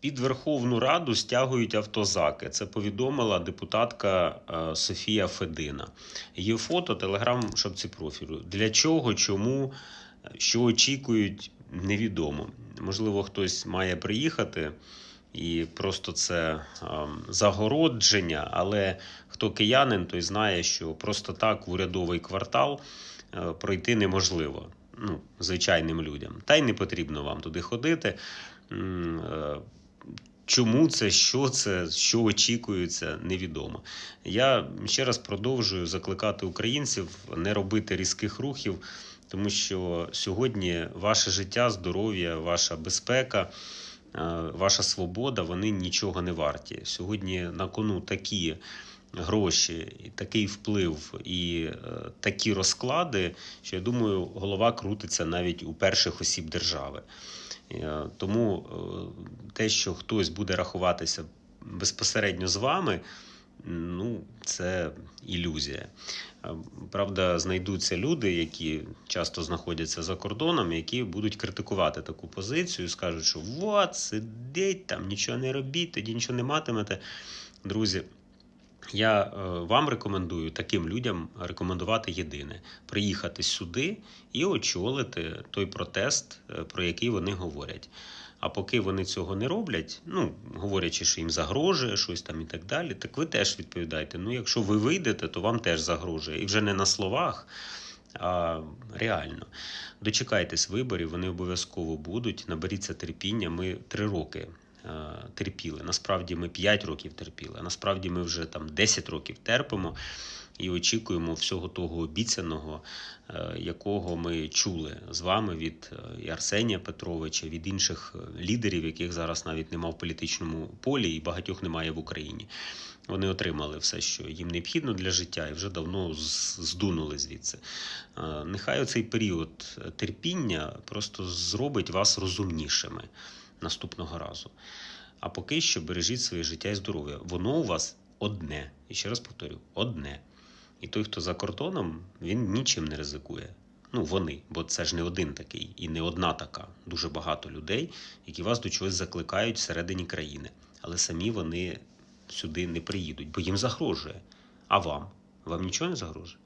Під Верховну Раду стягують автозаки. Це повідомила депутатка е, Софія Федина. Її фото, телеграм, шапці профілю. Для чого, чому, що очікують, невідомо. Можливо, хтось має приїхати і просто це ем, загородження, але хто киянин, той знає, що просто так в урядовий квартал е, пройти неможливо. Ну, звичайним людям. Та й не потрібно вам туди ходити. Чому це, що це, що очікується, невідомо. Я ще раз продовжую закликати українців не робити різких рухів, тому що сьогодні ваше життя, здоров'я, ваша безпека, е, ваша свобода вони нічого не варті. Сьогодні на кону такі гроші, такий вплив і е, такі розклади, що я думаю, голова крутиться навіть у перших осіб держави. Е, Тому е, те, що хтось буде рахуватися безпосередньо з вами, ну, це ілюзія. Е, Правда, знайдуться люди, які часто знаходяться за кордоном, які будуть критикувати таку позицію, скажуть, що от, сидіть там, нічого не робіть, тоді нічого не матимете. Друзі, я е, вам рекомендую таким людям рекомендувати єдине: приїхати сюди і очолити той протест, е, про який вони говорять. А поки вони цього не роблять, ну говорячи, що їм загрожує щось там і так далі, так ви теж відповідаєте. Ну, якщо ви вийдете, то вам теж загрожує. І вже не на словах, а реально. Дочекайтесь виборів, вони обов'язково будуть. Наберіться терпіння. Ми три роки терпіли. Насправді ми 5 років терпіли. А насправді ми вже там 10 років терпимо і очікуємо всього того обіцяного, е, якого ми чули з вами від е, і Арсенія Петровича, від інших е, лідерів, яких зараз навіть нема в політичному полі, і багатьох немає в Україні. Вони отримали все, що їм необхідно для життя, і вже давно здунули звідси. Е, Нехай оцей період терпіння просто зробить вас розумнішими наступного разу. А поки що бережіть своє життя і здоров'я. Воно у вас одне. І ще раз повторю, одне. І той, хто за кордоном, він нічим не ризикує. Ну, вони, бо це ж не один такий і не одна така. Дуже багато людей, які вас до чогось закликають всередині країни. Але самі вони сюди не приїдуть, бо їм загрожує. А вам? Вам нічого не загрожує?